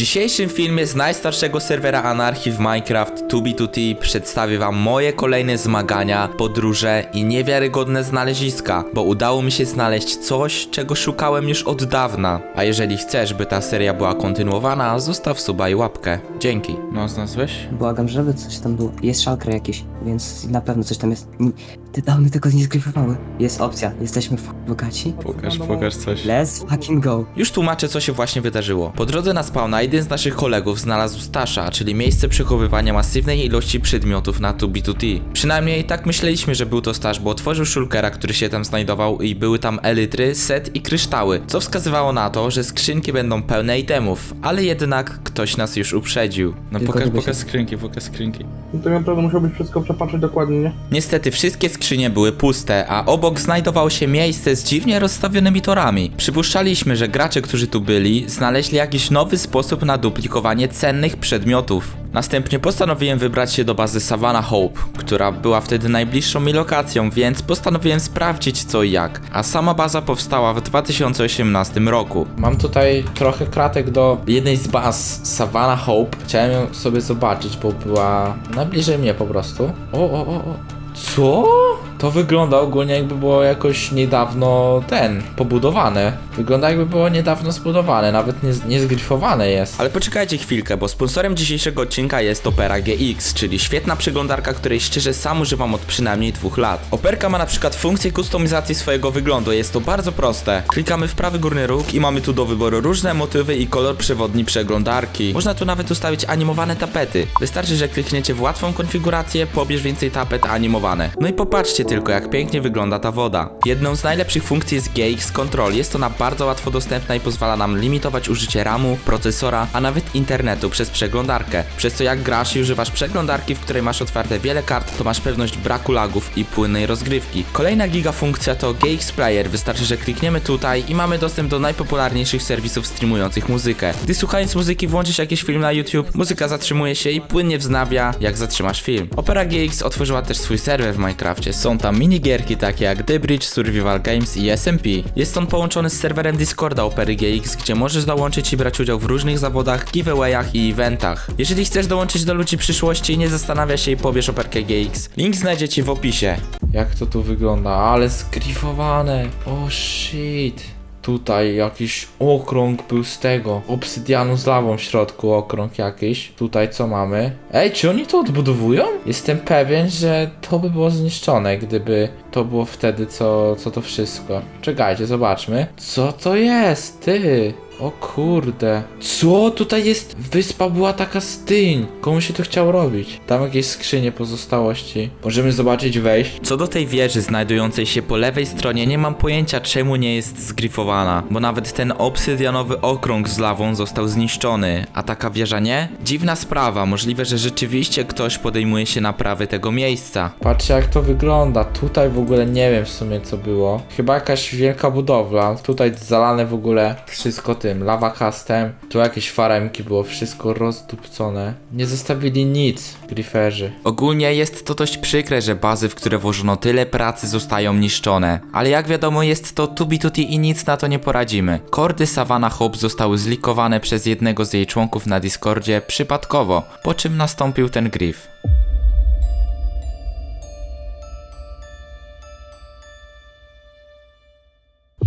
dzisiejszym filmie z najstarszego serwera anarchii w Minecraft 2B2T przedstawię wam moje kolejne zmagania, podróże i niewiarygodne znaleziska, bo udało mi się znaleźć coś, czego szukałem już od dawna. A jeżeli chcesz, by ta seria była kontynuowana, zostaw suba i łapkę. Dzięki. No, znalazłeś? Błagam, żeby coś tam było. Jest szalker jakiś, więc na pewno coś tam jest. N- Te downy tego nie zgryfowały. Jest opcja, jesteśmy w bogaci. Pokaż, pokaż coś. Let's fucking go. Już tłumaczę, co się właśnie wydarzyło. Po drodze na spawna jeden z naszych kolegów znalazł Stasza, czyli miejsce przechowywania masywnej ilości przedmiotów na 2B2T. Przynajmniej tak myśleliśmy, że był to Stasz, bo otworzył shulkera, który się tam znajdował i były tam elitry, set i kryształy, co wskazywało na to, że skrzynki będą pełne itemów, ale jednak ktoś nas już uprzedził. No Tylko pokaż, pokaż skrzynki, pokaż skrzynki. No tak naprawdę musiałbyś wszystko przepatrzeć dokładnie, nie? Niestety wszystkie skrzynie były puste, a obok znajdowało się miejsce z dziwnie rozstawionymi torami. Przypuszczaliśmy, że gracze, którzy tu byli, znaleźli jakiś nowy sposób na duplikowanie cennych przedmiotów. Następnie postanowiłem wybrać się do bazy Savannah Hope, która była wtedy najbliższą mi lokacją, więc postanowiłem sprawdzić co i jak. A sama baza powstała w 2018 roku. Mam tutaj trochę kratek do jednej z baz Savannah Hope. Chciałem ją sobie zobaczyć, bo była najbliżej mnie po prostu. O, o, o, o. Co? To wygląda ogólnie jakby było jakoś niedawno ten, pobudowane. Wygląda jakby było niedawno zbudowane, nawet nie, nie zgryfowane jest. Ale poczekajcie chwilkę, bo sponsorem dzisiejszego odcinka jest Opera GX, czyli świetna przeglądarka, której szczerze sam używam od przynajmniej dwóch lat. Operka ma na przykład funkcję kustomizacji swojego wyglądu, jest to bardzo proste. Klikamy w prawy górny róg i mamy tu do wyboru różne motywy i kolor przewodni przeglądarki. Można tu nawet ustawić animowane tapety. Wystarczy, że klikniecie w łatwą konfigurację, pobierz więcej tapet animowane. No i popatrzcie tylko, jak pięknie wygląda ta woda. Jedną z najlepszych funkcji jest GX Control. Jest ona bardzo łatwo dostępna i pozwala nam limitować użycie RAMu, procesora, a nawet internetu przez przeglądarkę. Przez co jak grasz i używasz przeglądarki, w której masz otwarte wiele kart, to masz pewność braku lagów i płynnej rozgrywki. Kolejna giga funkcja to GX Player. Wystarczy, że klikniemy tutaj i mamy dostęp do najpopularniejszych serwisów streamujących muzykę. Gdy słuchając muzyki włączysz jakiś film na YouTube, muzyka zatrzymuje się i płynnie wznawia, jak zatrzymasz film. Opera GX otworzyła też swój serwer w Minecrafcie. Są tam minigierki takie jak The Bridge, Survival Games i SMP. Jest on połączony z serwerem Discorda Opery GX, gdzie możesz dołączyć i brać udział w różnych zawodach, giveawayach i eventach. Jeżeli chcesz dołączyć do ludzi przyszłości, nie zastanawia się i pobierz Operkę GX. Link znajdziecie w opisie. Jak to tu wygląda? Ale skrifowane. O shit. Tutaj jakiś okrąg był z tego. Obsydianu z lawą w środku, okrąg jakiś. Tutaj co mamy? Ej, czy oni to odbudowują? Jestem pewien, że to by było zniszczone, gdyby to było wtedy co, co to wszystko. Czekajcie, zobaczmy. Co to jest, ty? O kurde. Co? Tutaj jest. Wyspa była taka styń. Komu się to chciało robić? Tam jakieś skrzynie pozostałości. Możemy zobaczyć wejść. Co do tej wieży znajdującej się po lewej stronie, nie mam pojęcia czemu nie jest zgrifowana. Bo nawet ten obsydianowy okrąg z lawą został zniszczony. A taka wieża nie? Dziwna sprawa. Możliwe, że rzeczywiście ktoś podejmuje się naprawy tego miejsca. Patrzcie jak to wygląda. Tutaj w ogóle nie wiem w sumie co było. Chyba jakaś wielka budowla. Tutaj zalane w ogóle wszystko tym. Lava custom. Tu jakieś faremki było. Wszystko rozdupcone. Nie zostawili nic. Griferzy. Ogólnie jest to dość przykre, że bazy, w które włożono tyle pracy zostają niszczone. Ale jak wiadomo jest to 2B2T i nic na to nie poradzimy. Kordy Savannah Hope zostały zlikowane przez jednego z jej członków na Discordzie przypadkowo, po czym nastąpił ten grief.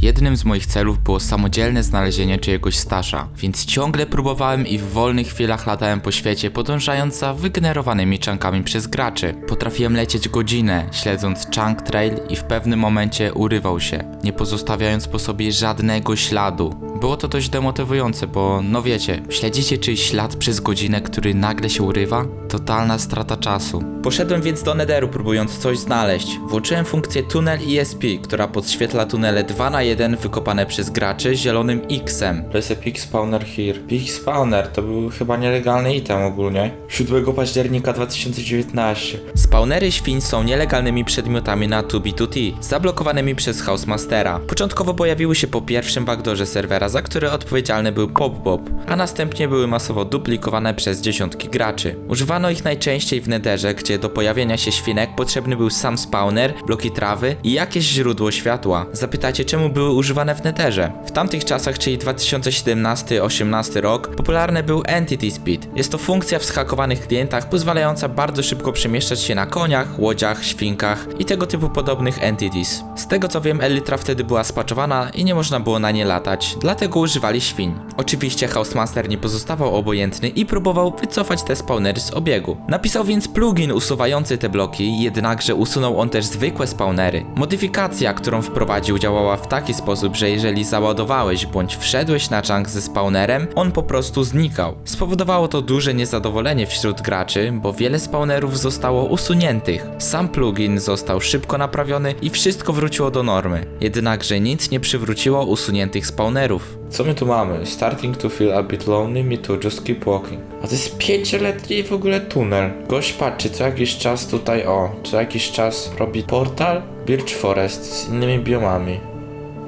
Jednym z moich celów było samodzielne znalezienie czyjegoś stasza, więc ciągle próbowałem i w wolnych chwilach latałem po świecie, podążając za wygenerowanymi czankami przez graczy. Potrafiłem lecieć godzinę, śledząc chunk trail i w pewnym momencie urywał się, nie pozostawiając po sobie żadnego śladu. Było to dość demotywujące, bo no wiecie, śledzicie czyjś ślad przez godzinę, który nagle się urywa? Totalna strata czasu. Poszedłem więc do Netheru, próbując coś znaleźć. Włączyłem funkcję Tunnel ESP, która podświetla tunele 2 na 1 wykopane przez graczy zielonym X-em. To jest Epic Spawner Here. Epic Spawner to był chyba nielegalny item ogólnie. 7 października 2019. Spawnery świń są nielegalnymi przedmiotami na 2B2T, zablokowanymi przez Housemastera. Początkowo pojawiły się po pierwszym backdoorze serwera, za który odpowiedzialny był PopBob, a następnie były masowo duplikowane przez dziesiątki graczy. Używano ich najczęściej w Netherze, gdzie do pojawienia się świnek potrzebny był sam spawner, bloki trawy i jakieś źródło światła. Zapytacie, czemu były używane w Netherze? W tamtych czasach, czyli 2017-18 rok, popularny był Entity Speed. Jest to funkcja w zhakowanych klientach pozwalająca bardzo szybko przemieszczać się na koniach, łodziach, świnkach i tego typu podobnych entities. Z tego co wiem, Elytra wtedy była spaczowana i nie można było na nie latać, dlatego używali świń. Oczywiście Housemaster nie pozostawał obojętny i próbował wycofać te spawnery z obiegu. Napisał więc plugin usuwający te bloki, jednakże usunął on też zwykłe spawnery. Modyfikacja, którą wprowadził działała w taki sposób, że jeżeli załadowałeś bądź wszedłeś na chunk ze spawnerem, on po prostu znikał. Spowodowało to duże niezadowolenie wśród graczy, bo wiele spawnerów zostało usuniętych. Sam plugin został szybko naprawiony i wszystko wróciło do normy. Jednakże nic nie przywróciło usuniętych spawnerów. Co my tu mamy? Starting to feel a bit lonely, me too, just keep walking. A to jest pięcioletni w ogóle tunel. Gość patrzy, co jakiś czas tutaj, o, co jakiś czas robi portal Birch Forest z innymi biomami.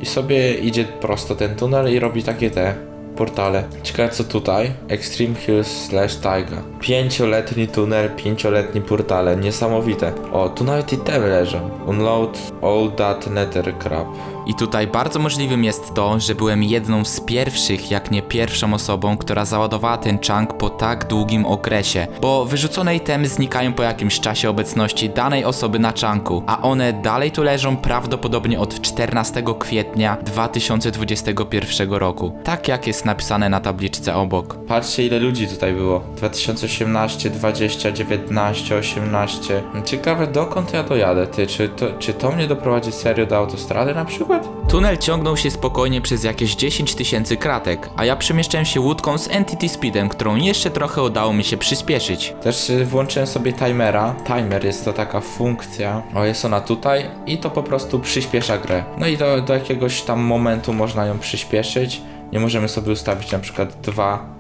I sobie idzie prosto ten tunel i robi takie te portale. Ciekawe co tutaj? Extreme Hills slash Taiga. Pięcioletni tunel, pięcioletni portale. Niesamowite. O, tu nawet i temy leżą. Unload all that nether crap. I tutaj bardzo możliwym jest to, że byłem jedną z pierwszych, jak nie pierwszą osobą, która załadowała ten chunk po tak długim okresie, bo wyrzucone itemy znikają po jakimś czasie obecności danej osoby na chunku, a one dalej tu leżą prawdopodobnie od 14 kwietnia 2021 roku. Tak jak jest napisane na tabliczce obok. Patrzcie ile ludzi tutaj było. 2018, 20, 19, 18. Ciekawe dokąd ja dojadę, ty, czy to, czy to mnie doprowadzi serio do autostrady na przykład? Tunel ciągnął się spokojnie przez jakieś 10 tysięcy kratek, a ja przemieszczałem się łódką z Entity Speedem, którą jeszcze trochę udało mi się przyspieszyć. Też y, włączyłem sobie timera. Timer jest to taka funkcja. O, jest ona tutaj i to po prostu przyspiesza grę. No i do, do jakiegoś tam momentu można ją przyspieszyć. Nie możemy sobie ustawić na przykład 2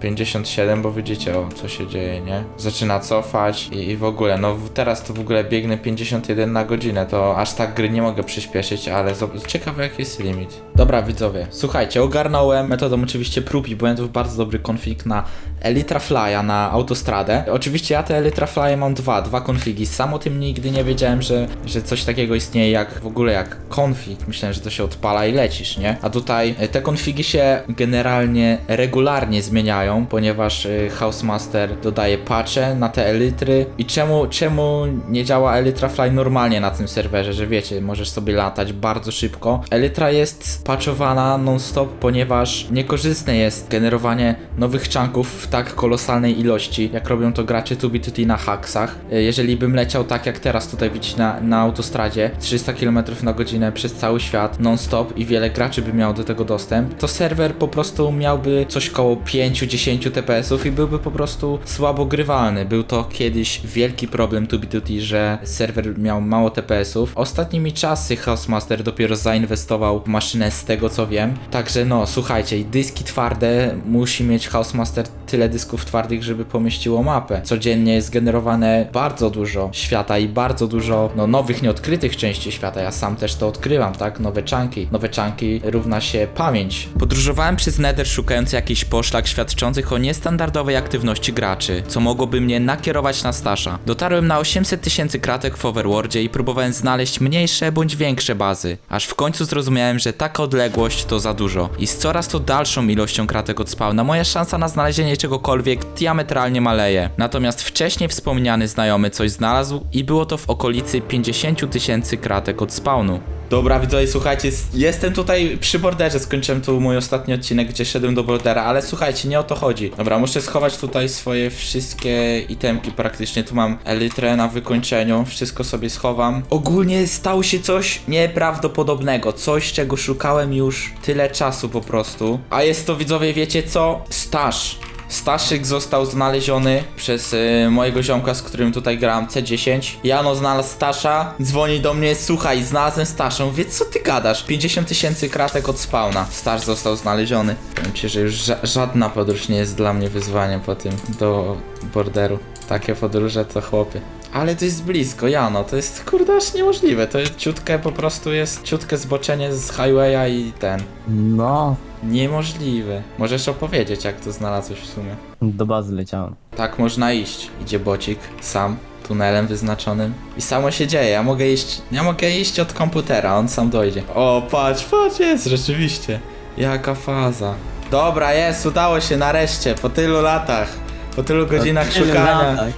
57, bo widzicie o co się dzieje, nie? Zaczyna cofać i, i w ogóle, no teraz to w ogóle biegnę 51 na godzinę, to aż tak gry nie mogę przyspieszyć, ale ciekawe jaki jest limit. Dobra widzowie, słuchajcie, ogarnąłem metodą oczywiście prób i błędów bardzo dobry konfig na Elytra Fly'a na autostradę. Oczywiście ja te Elytra Fly'e mam dwa, dwa konfigi, sam o tym nigdy nie wiedziałem, że, że coś takiego istnieje jak w ogóle jak konfig, myślałem, że to się odpala i lecisz, nie? A tutaj e, te konfigi się generalnie regularnie zmieniają, ponieważ y, Housemaster dodaje patche na te elitry. I czemu, czemu nie działa Elytra Fly normalnie na tym serwerze, że wiecie, możesz sobie latać bardzo szybko. Elytra jest patchowana non-stop, ponieważ niekorzystne jest generowanie nowych chunków w tak kolosalnej ilości, jak robią to gracze 2B2T na haksach. Y, Jeżeli bym leciał tak jak teraz tutaj widzicie na, na autostradzie, 300 km na godzinę przez cały świat, non-stop i wiele graczy by miało do tego dostęp, to serwer po prostu miałby coś koło 5-10 TPS-ów i byłby po prostu słabo grywalny. Był to kiedyś wielki problem 2B2T, że serwer miał mało TPS-ów. Ostatnimi czasy Housemaster dopiero zainwestował w maszynę z tego co wiem. Także no, słuchajcie, dyski twarde musi mieć Housemaster tyle dysków twardych, żeby pomieściło mapę. Codziennie jest generowane bardzo dużo świata i bardzo dużo no, nowych, nieodkrytych części świata. Ja sam też to odkrywam, tak? Nowe czanki. Nowe czanki równa się pamięć. Podróżowałem przez Nether szukając jakichś poszlak świadczących o niestandardowej aktywności graczy, co mogłoby mnie nakierować na Stasza. Dotarłem na 800 tysięcy kratek w Overworldzie i próbowałem znaleźć mniejsze bądź większe bazy. Aż w końcu zrozumiałem, że taka odległość to za dużo. I z coraz to dalszą ilością kratek od spawna moja szansa na znalezienie czegokolwiek diametralnie maleje. Natomiast wcześniej wspomniany znajomy coś znalazł i było to w okolicy 50 tysięcy kratek od spawnu. Dobra, widzowie, słuchajcie, jestem tutaj przy borderze, skończyłem tu mój ostatni odcinek, gdzie szedłem do bordera, ale słuchajcie, nie o to chodzi. Dobra, muszę schować tutaj swoje wszystkie itemki praktycznie, tu mam elytrę na wykończeniu, wszystko sobie schowam. Ogólnie stało się coś nieprawdopodobnego, coś czego szukałem już tyle czasu po prostu. A jest to, widzowie, wiecie co? Staż. Staszyk został znaleziony przez y, mojego ziomka, z którym tutaj grałem, C10. Jano znalazł Stasza, dzwoni do mnie, słuchaj, znalazłem Stasza. Mówię, co ty gadasz? 50 tysięcy kratek od spawna. Stasz został znaleziony. Powiem ci, że już ża żadna podróż nie jest dla mnie wyzwaniem po tym do borderu. Takie podróże to chłopy. Ale to jest blisko, Jano, to jest kurde aż niemożliwe. To jest ciutkę po prostu jest ciutkie zboczenie z highwaya i ten. No, Niemożliwe. Możesz opowiedzieć, jak to znalazłeś w sumie. do bazy leciałem. Tak można iść. Idzie bocik sam tunelem wyznaczonym i samo się dzieje. Ja mogę iść, ja mogę iść od komputera, on sam dojdzie. O, patrz, patrz, jest rzeczywiście. Jaka faza. Dobra, jest, udało się nareszcie, po tylu latach. Po tylu godzinach szukania. latach.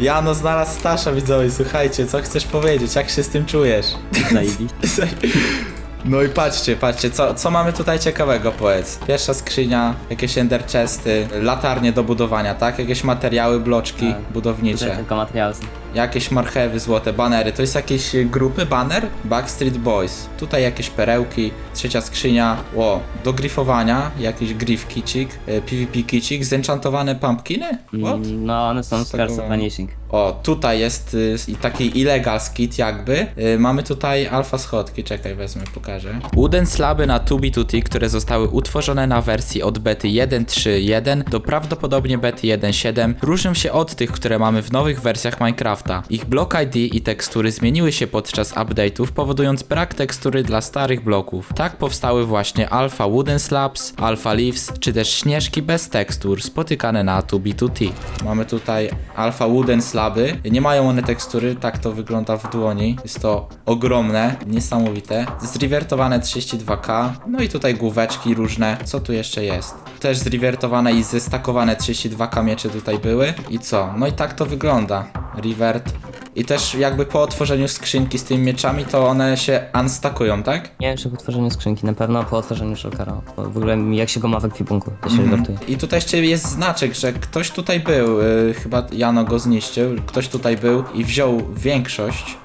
Jano znalazł Stasza, widzowie, słuchajcie, co chcesz powiedzieć, jak się z tym czujesz? Zajebiście. No i patrzcie, patrzcie, co, co mamy tutaj ciekawego, powiedz. Pierwsza skrzynia, jakieś ender chesty, latarnie do budowania, tak? Jakieś materiały, bloczki Tak. budownicze, Tutaj tylko materiały są. Jakieś marchewy, złote, banery. To jest jakieś y, grupy baner? Backstreet Boys. Tutaj jakieś perełki, trzecia skrzynia, o, do grifowania, jakiś griff kicik, y, PvP kicik, zenchantowane pumpkiny? What? Mm, No, one są z Curse of. Vanishing. O, tutaj jest y, i taki illegal skit jakby. Y, mamy tutaj alfa schodki, czekaj, wezmę, pokażę. Wooden slaby na 2B2T, które zostały utworzone na wersji od bety 1.3.1 do prawdopodobnie bety 1.7 różnią się od tych, które mamy w nowych wersjach Minecrafta. Ich block ID i tekstury zmieniły się podczas update'ów, powodując brak tekstury dla starych bloków. Tak powstały właśnie alfa wooden slabs, alfa leaves, czy też śnieżki bez tekstur spotykane na 2B2T. Mamy tutaj alfa wooden slaby. Nie mają one tekstury, tak to wygląda w dłoni. Jest to ogromne, niesamowite. Zrewertowane 32k. No i tutaj główeczki różne. Co tu jeszcze jest? Też zrewertowane i zestakowane 32k miecze tutaj były. I co? No i tak to wygląda. Revert. I też jakby po otworzeniu skrzynki z tymi mieczami, to one się unstackują, tak? Nie wiem, czy po otworzeniu skrzynki, na pewno po otworzeniu shulkera. Bo W ogóle jak się go ma w ekwipunku, to się Mhm. rewertuje. I tutaj jeszcze jest znaczek, że ktoś tutaj był, y, chyba Jano go zniszczył, ktoś tutaj był i wziął większość,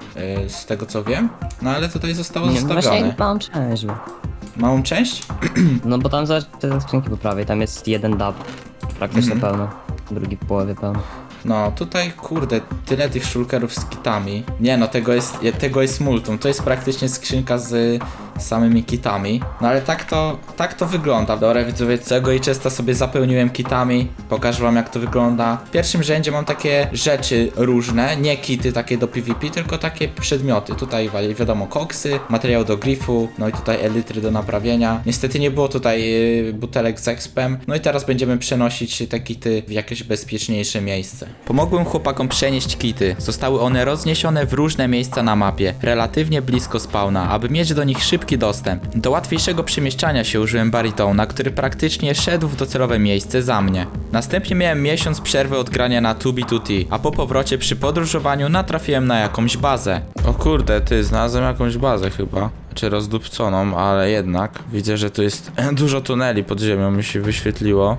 y, z tego co wiem, no ale tutaj zostało Nie, no zostawione. właśnie małą część. bo- Małą część? No bo tam zobacz te skrzynki po prawej, tam jest jeden dub. Praktycznie Mhm. pełno. Drugi w połowie pełno. No, tutaj kurde, tyle tych shulkerów z kitami. Nie no, tego jest, je- tego jest multum. To jest praktycznie skrzynka z samymi kitami. No ale tak to, tak to wygląda. Dobra widzowie, całego i często sobie zapełniłem kitami. Pokażę wam jak to wygląda. W pierwszym rzędzie mam takie rzeczy różne, nie kity takie do PvP, tylko takie przedmioty. Tutaj wi- wiadomo koksy, materiał do grifu, no i tutaj elitry do naprawienia. Niestety nie było tutaj y, butelek z expem. No i teraz będziemy przenosić te kity w jakieś bezpieczniejsze miejsce. Pomogłem chłopakom przenieść kity. Zostały one rozniesione w różne miejsca na mapie, relatywnie blisko spawna, aby mieć do nich szybki dostęp. Do łatwiejszego przemieszczania się użyłem baritona, który praktycznie szedł w docelowe miejsce za mnie. Następnie miałem miesiąc przerwy od grania na 2B2T, a po powrocie przy podróżowaniu natrafiłem na jakąś bazę. O kurde, ty, znalazłem jakąś bazę chyba. Czy rozdupconą, ale jednak widzę, że tu jest dużo tuneli pod ziemią, mi się wyświetliło.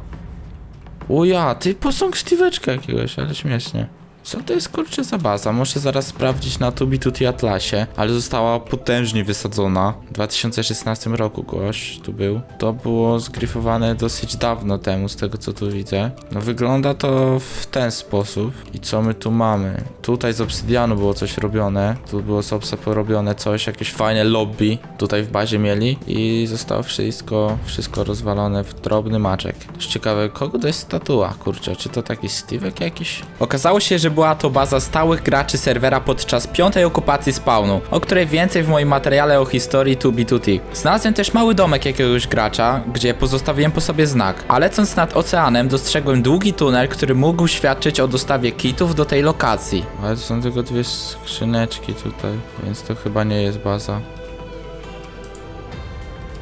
O ja, ty posąg Steve'eczka jakiegoś, ale śmiesznie. Co to jest kurczę za baza? Muszę zaraz sprawdzić na Tubi Atlasie, ale została potężnie wysadzona. W 2016 roku gość tu był. To było zgryfowane dosyć dawno temu, z tego co tu widzę. No wygląda to w ten sposób. I co my tu mamy? Tutaj z obsydianu było coś robione. Tu było z obsa porobione coś, jakieś fajne lobby tutaj w bazie mieli. I zostało wszystko, wszystko rozwalone w drobny maczek. Też ciekawe, kogo to jest statua, kurczę, czy to taki Steve'ek jakiś? Okazało się, że była to baza stałych graczy serwera podczas piątej okupacji spawnu, o której więcej w moim materiale o historii 2B2T. Znalazłem też mały domek jakiegoś gracza, gdzie pozostawiłem po sobie znak, a lecąc nad oceanem dostrzegłem długi tunel, który mógł świadczyć o dostawie kitów do tej lokacji. Ale to są tylko dwie skrzyneczki tutaj, więc to chyba nie jest baza.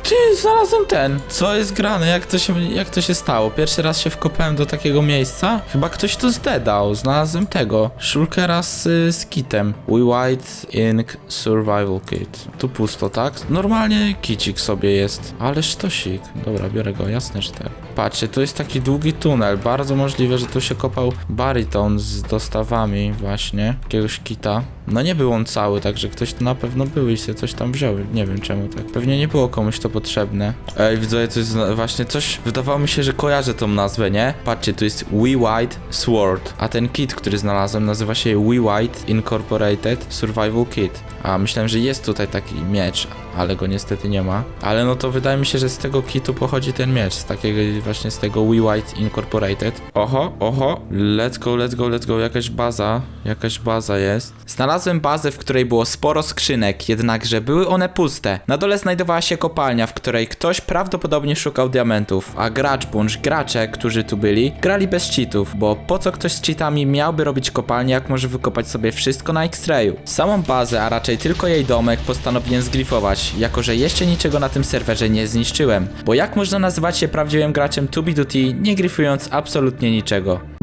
Ty, znalazłem ten. Co jest grane? Jak to, się, jak to się stało? Pierwszy raz się wkopałem do takiego miejsca. Chyba ktoś to zdedał. Znalazłem tego. Shulkera z, z kitem. We White Ink Survival Kit. Tu pusto, tak? Normalnie kicik sobie jest. Ale sztosik. Dobra, biorę go. Jasne, że tak. Patrzcie, tu jest taki długi tunel. Bardzo możliwe, że tu się kopał bariton z dostawami właśnie. Jakiegoś kita. No nie był on cały, także ktoś tu na pewno był i sobie coś tam wziął. Nie wiem czemu tak. Pewnie nie było komuś to potrzebne. Ej, widzę, coś właśnie coś. Wydawało mi się, że kojarzę tą nazwę, nie? Patrzcie, tu jest We White Sword. A ten kit, który znalazłem, nazywa się We White Incorporated Survival Kit. A myślałem, że jest tutaj taki miecz, ale go niestety nie ma. Ale no to wydaje mi się, że z tego kitu pochodzi ten miecz, z takiego właśnie z tego We White Incorporated. Oho, oho, let's go, let's go, let's go, jakaś baza, jakaś baza jest. Znalazłem bazę, w której było sporo skrzynek, jednakże były one puste. Na dole znajdowała się kopalnia, w której ktoś prawdopodobnie szukał diamentów, a gracz bądź gracze, którzy tu byli, grali bez cheatów, bo po co ktoś z cheatami miałby robić kopalnię, jak może wykopać sobie wszystko na X-Rayu. Samą bazę, a raczej tylko jej domek postanowiłem zgrifować, jako że jeszcze niczego na tym serwerze nie zniszczyłem. Bo jak można nazywać się prawdziwym graczem 2B2T, nie gryfując absolutnie niczego?